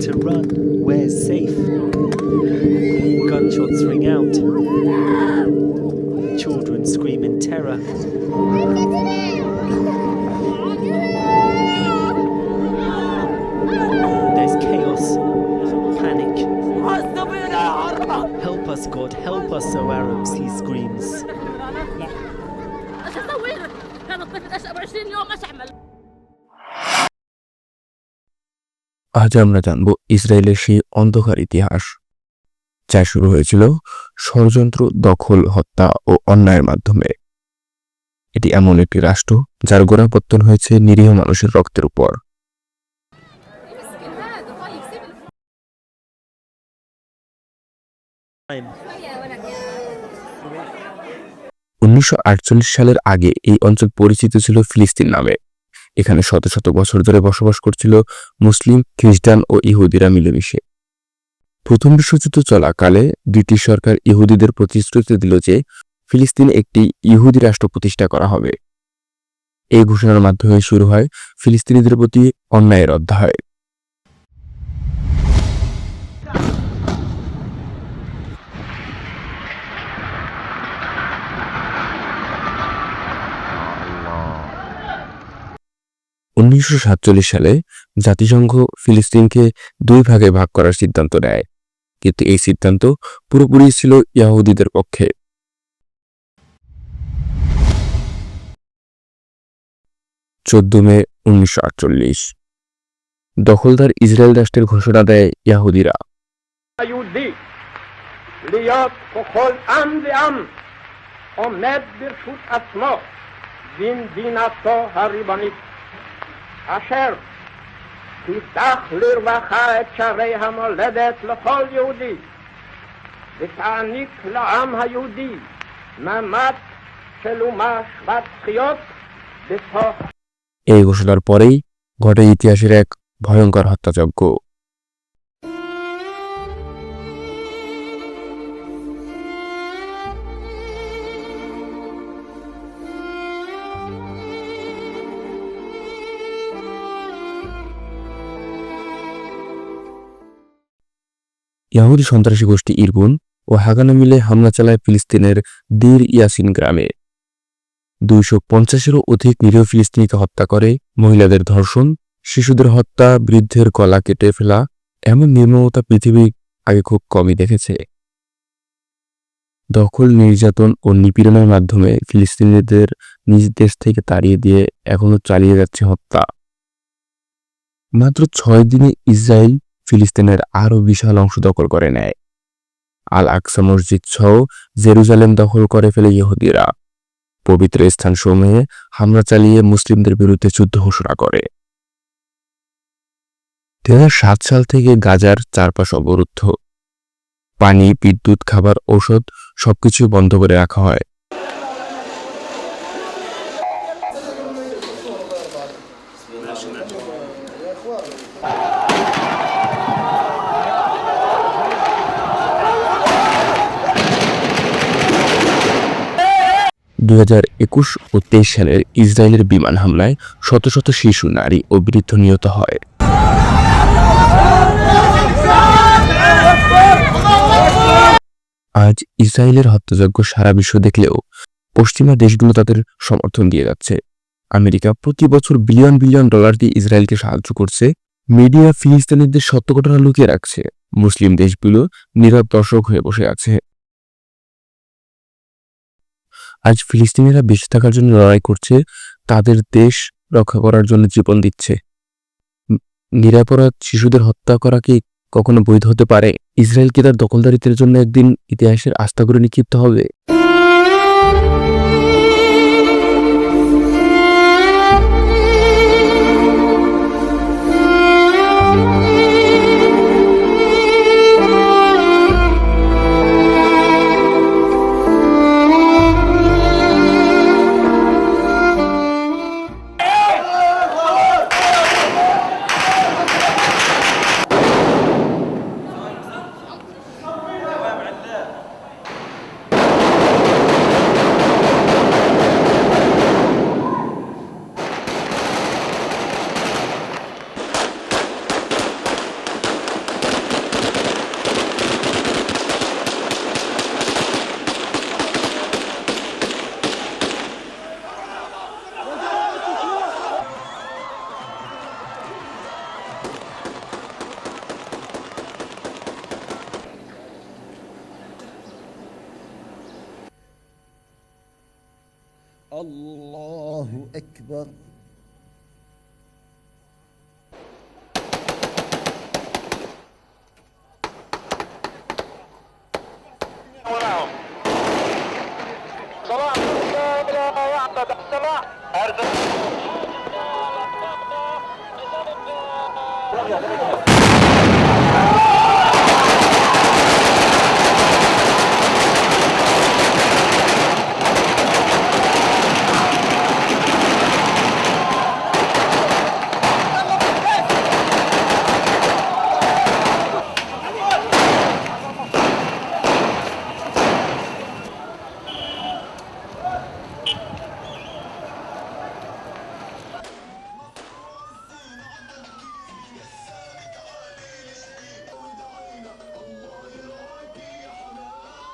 to run. Where's safe? Gunshots ring out. Children scream in terror. There's chaos, panic. Help us, God, help us, O Arabs, he screams. আজ আমরা জানব ইসরায়েলের সেই অন্ধকার ইতিহাস, যা শুরু হয়েছিল ষড়যন্ত্র, দখল, হত্যা ও অন্যায়ের মাধ্যমে এটি এমন একটি রাষ্ট্র যার গোড়াপত্তন হয়েছে নিরীহ মানুষের রক্তের উপর. উনিশশো সালের আগে এই অঞ্চল পরিচিত ছিল ফিলিস্তিন নামে এখানে শত শত বছর ধরে বসবাস করছিল মুসলিম, খ্রিস্টান ও ইহুদিরা মিলেমিশে। প্রথম বিশ্বযুদ্ধ চলাকালে ব্রিটিশ সরকার ইহুদিদের প্রতিশ্রুতি দিল যে ফিলিস্তিনে একটি ইহুদি রাষ্ট্র প্রতিষ্ঠা করা হবে। এই ঘোষণার মাধ্যমে শুরু হয় ফিলিস্তিনিদের প্রতি অন্যায়ের অধ্যায়। উনিশশো সাতচল্লিশ সালে জাতিসংঘ ফিলিস্তিনকে দুই ভাগে ভাগ করার সিদ্ধান্ত নেয় কিন্তু এই সিদ্ধান্ত পুরোপুরি ছিল ইয়াহুদিদের পক্ষে চোদ্দ মে উনিশশো আটচল্লিশ দখলদার ইসরায়েল রাষ্ট্রের ঘোষণা দেয় ইয়াহুদিরা היהודי להיות ככל עם ועם עומד ברשות עצמו במדינתו הריבונית אשר תפתח לרווחה את שערי המולדת לכל יהודי ותעניק לעם היהודי מעמד של אומה שוות זכויות בתוך এই ঘোষণার পরেই ঘটে ইতিহাসের এক ভয়ঙ্কর হত্যাযজ্ঞ ইয়াহুদি সন্ত্রাসী গোষ্ঠী ইরগুন ও হাগানা মিলে হামলা চালায় ফিলিস্তিনের দীর ইয়াসিন গ্রামে। দুইশো পঞ্চাশেরও অধিক নিরীহ ফিলিস্তিনিকে হত্যা করে, মহিলাদের ধর্ষণ, শিশুদের হত্যা, বৃদ্ধের গলা কেটে ফেলা, এমন নির্মমতা পৃথিবী আগে খুব কমই দেখেছে। দখল, নির্যাতন ও নিপীড়নের মাধ্যমে ফিলিস্তিনিদের নিজ দেশ থেকে তাড়িয়ে দিয়ে এখনও চালিয়ে যাচ্ছে হত্যা। মাত্র ছয় দিনে ইসরায়েল ফিলিস্তিনের আরও বিশাল অংশ দখল করে নেয়। আল আকসা মসজিদ সহ জেরুজালেম দখল করে ফেলে ইহুদিরা। পবিত্র স্থান স্থানসমূহে হামলা চালিয়ে মুসলিমদের বিরুদ্ধে যুদ্ধ ঘোষণা করে। দুই সাল থেকে গাজার চারপাশ অবরুদ্ধ। পানি, বিদ্যুৎ, খাবার, ঔষধ সবকিছু বন্ধ করে রাখা হয়। দুই একুশ ও তেইশ সালের ইসরায়েলের বিমান হামলায় শত শত শিশু, নারী ও বৃদ্ধ নিহত হয়। আজ ইসরায়েলের হত্যাযজ্ঞ সারা বিশ্ব দেখলেও পশ্চিমা দেশগুলো তাদের সমর্থন দিয়ে যাচ্ছে। আমেরিকা প্রতি বছর বিলিয়ন বিলিয়ন ডলার দিয়ে ইসরায়েলকে সাহায্য করছে। মিডিয়া ফিলিস্তিনিদের সত্য ঘটনা লুকিয়ে রাখছে। মুসলিম দেশগুলো নীরব দর্শক হয়ে বসে আছে। আজ ফিলিস্তিনিরা বেঁচে থাকার জন্য লড়াই করছে, তাদের দেশ রক্ষা করার জন্য জীবন দিচ্ছে। নিরাপরাধ শিশুদের হত্যা করা কি কখনো বৈধ হতে পারে? ইসরায়েল কি তার দখলদারিত্বের জন্য একদিন ইতিহাসের আস্থা করে নিক্ষিপ্ত হবে? الله أكبر. وراهم صلاح